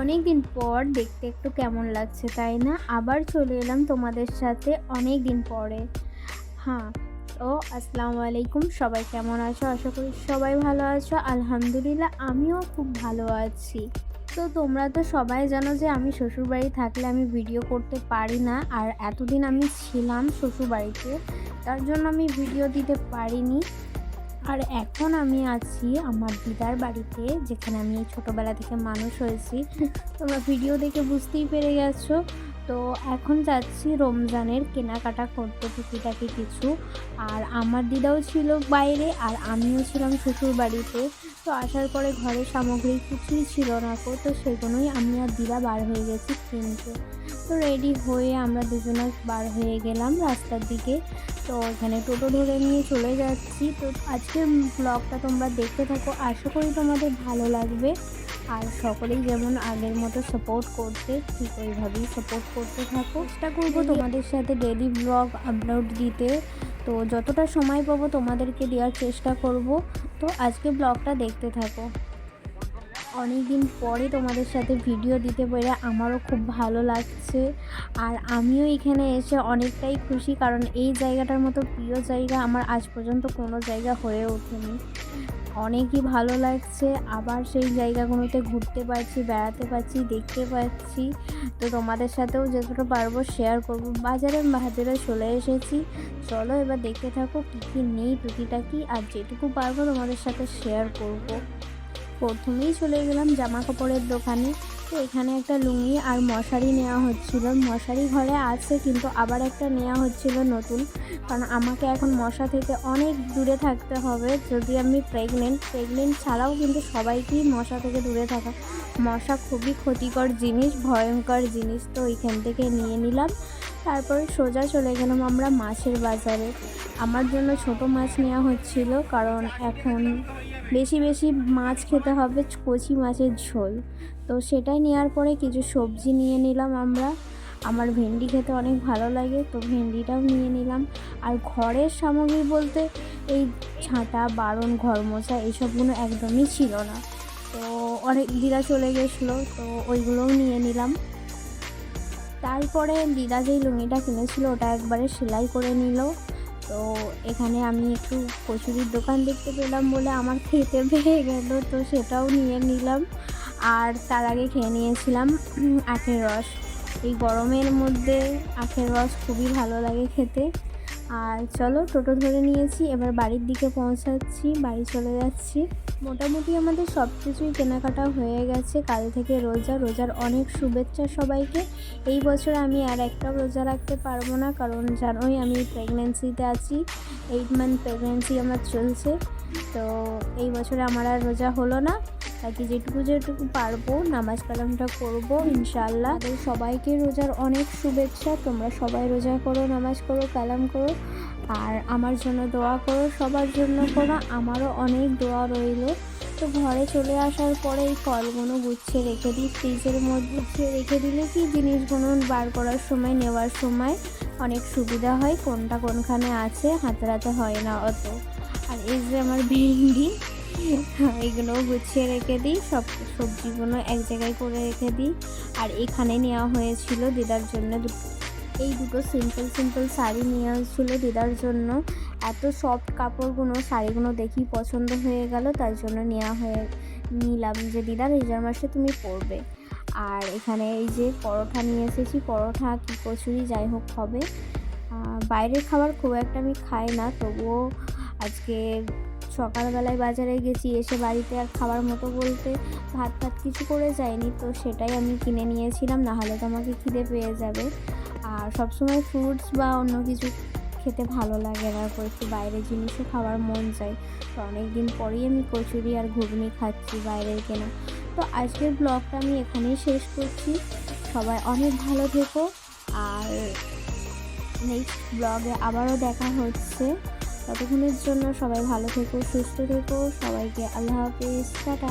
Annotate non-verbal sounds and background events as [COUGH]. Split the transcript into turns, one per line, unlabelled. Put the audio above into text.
অনেক দিন পর দেখতে একটু কেমন লাগছে, তাই না? আবার চলে এলাম তোমাদের সাথে অনেক দিন পরে। হ্যাঁ ও আসসালামু আলাইকুম। সবাই কেমন আছো? আশা করি সবাই ভালো আছো। আলহামদুলিল্লাহ, আমিও খুব ভালো আছি। তো তোমরা তো সবাই জানো যে আমি শ্বশুরবাড়ি থাকলে আমি ভিডিও করতে পারি না, আর এতদিন আমি ছিলাম শ্বশুরবাড়িতে। তার জন্য আমি ভিডিও দিতে পারিনি। আর এখন আমি আছি আমার দিদার বাড়িতে যেখানে আমি ছোটোবেলা থেকে মানুষ হয়েছি। [LAUGHS] তোমরা ভিডিও দেখে বুঝতেই পেরে গেছো। তো এখন যাচ্ছি রমজানের কেনাকাটা করতে টুকিটাকি কিছু। আর আমার দিদাও ছিল বাইরে আর আমিও ছিলাম শ্বশুর বাড়িতে। তো আসার পরে ঘরের সামগ্রী কিছুই ছিল না কো তো সেগুলোই আমি আর দিদা বার হয়ে গেছি কিনতে। তো রেডি হয়ে আমরা দুজনে বার হয়ে গেলাম রাস্তার দিকে। তো এখানে টোটো ধরে নিয়ে চলে যাচ্ছি। তো আজকের ব্লগটা তোমরা দেখতে থাকো। আশা করি তোমাদের ভালো লাগবে। আর সকলেই যেমন আগের মতো সাপোর্ট করতে, ঠিক ওইভাবেই সাপোর্ট করতে থাকো। চেষ্টা করব তোমাদের সাথে ডেলি ব্লগ আপলোড দিতে। তো যতটা সময় পাবো তোমাদেরকে দেওয়ার চেষ্টা করব। তো আজকে ব্লগটা দেখতে থাকো। অনেক দিন পরে তোমাদের সাথে ভিডিও দিতে পেরে আমারও খুব ভালো লাগছে। আর আমিও এখানে এসে অনেকটাই খুশি কারণ এই জায়গাটার মতো প্রিয় জায়গা আমার আজ পর্যন্ত কোনো জায়গা হয়ে ওঠেনি। অনেকই ভালো লাগছে, আবার সেই জায়গাগুলোতে ঘুরতে পারছি, বেড়াতে পারছি, দেখতে পাচ্ছি। তো তোমাদের সাথেও যতটা পারব শেয়ার করব। বাজারে বাজারে চলে এসেছি। চলো এবার দেখতে থাকো কী কী নেই টুকিটাকি আর যেটুকু পারব তোমাদের সাথে শেয়ার করব। প্রথমেই চলে গেলাম জামা কাপড়ের দোকানে। তো এখানে একটা লুঙ্গি আর মশারি নেওয়া হচ্ছিল। মশারি ঘরে আছে কিন্তু আবার একটা নেওয়া হচ্ছিল নতুন। কারণ আমাকে এখন মশা থেকে অনেক দূরে থাকতে হবে। যদি আমি প্রেগনেন্ট প্রেগনেন্ট ছাড়াও কিন্তু সবাইকেই মশা থেকে দূরে থাকা। মশা খুবই ক্ষতিকর জিনিস, ভয়ঙ্কর জিনিস। তো এখান থেকে নিয়ে নিলাম। তারপরে সোজা চলে গেলাম আমরা মাছের বাজারে। আমার জন্য ছোট মাছ নেওয়া হচ্ছিল, কারণ এখন বেশি বেশি মাছ খেতে হবে কচি মাছের ঝোল। তো সেটাই নেওয়ার পরে কিছু সবজি নিয়ে নিলাম আমরা। আমার ভেন্ডি খেতে অনেক ভালো লাগে, তো ভেন্ডিটাও নিয়ে নিলাম। আর ঘরের সামগ্রী বলতে এই ছাঁটা, বারণ ঘর মোছা এইসবগুলো একদমই ছিল না। তো অনেক দিদা চলে গেছিল, তো ওইগুলোও নিয়ে নিলাম। তারপরে দিদা যেই লুঙ্গিটা কিনেছিল ওটা একবারে সেলাই করে নিল। তো এখানে আমি একটু কচুরির দোকান দেখতে পেলাম বলে আমার খেতে পেয়ে গেল, তো সেটাও নিয়ে নিলাম। আর তার আগে খেয়ে নিয়েছিলাম আখের রস। এই গরমের মধ্যে আখের রস খুবই ভালো লাগে খেতে। আর চলো টোটো ধরে নিয়েছি, এবার বাড়ির দিকে পৌঁছাচ্ছি, বাড়ি চলে যাচ্ছি। মোটামুটি আমাদের সব কিছুই কেনাকাটা হয়ে গেছে। কাল থেকে রোজা, রোজার অনেক শুভেচ্ছা সবাইকে। এই বছর আমি আর একটা রোজা রাখতে পারব না, কারণ জানোই আমি প্রেগনেন্সিতে আছি। এইট মান্থ প্রেগনেন্সি আমার চলছে। তো এই বছরে আমার আর রোজা হলো না। তাকে যেটুকু যেটুকু পারব, নামাজ কালামটা করব ইনশাল্লাহ সবাইকে রোজার অনেক শুভেচ্ছা। তোমরা সবাই রোজা করো, নামাজ করো, কালাম করো। আর আমার জন্য দোয়া করো, সবার জন্য করো, আমারও অনেক দোয়া রইল। তো ঘরে চলে আসার পরে এই ফলগুলো গুছিয়ে রেখে দিই, ফ্রিজের মধ্যে রেখে দিলে কি জিনিসগুলো বার করার সময়, নেওয়ার সময় অনেক সুবিধা হয়, কোনটা কোনখানে আছে হাতে হাতে হয় না অত। আর এই যে আমার ভেন্ডি এগুলোও গুছিয়ে রেখে দিই, সব সবজিগুলো এক জায়গায় করে রেখে দিই। আর এখানে নেওয়া হয়েছিল দিদার জন্য এই দুটো সিম্পল সিম্পল শাড়ি নিয়ে আসছিল দিদার জন্য। এত সফট কাপড়গুলো, শাড়িগুলো দেখি পছন্দ হয়ে গেল, তার জন্য নেওয়া হয়ে নিলাম যে, দিদা রেজার মাসে তুমি পরবে। আর এখানে এই যে পরোটা নিয়ে এসেছি। পরোটা কি কচুরি, যাই হোক হবে। বাইরের খাবার খুব একটা আমি খাই না, তবুও আজকে সকালবেলায় বাজারে গেছি, এসে বাড়িতে আর খাবার মতো বলতে ভাত ভাত কিছু করে যায়নি, তো সেটাই আমি কিনে নিয়েছিলাম, নাহলে তো আমাকে খিদে পেয়ে যাবে। আর সবসময় ফ্রুটস বা অন্য কিছু খেতে ভালো লাগে না। একটু বাইরের জিনিসও খাওয়ার মন চাই তো অনেক দিন পরেই আমি কচুরি আর ঘুগনি খাচ্ছি বাইরের কেনা। তো আজকের ব্লগটা আমি এখানেই শেষ করছি। সবাই অনেক ভালো থেকো। আর নেক্সট ব্লগে আবারও দেখা হচ্ছে। ততক্ষণের জন্য সবাই ভালো থেকো, সুস্থ থেকো। সবাইকে আল্লাহ হাফিজ। টাটা।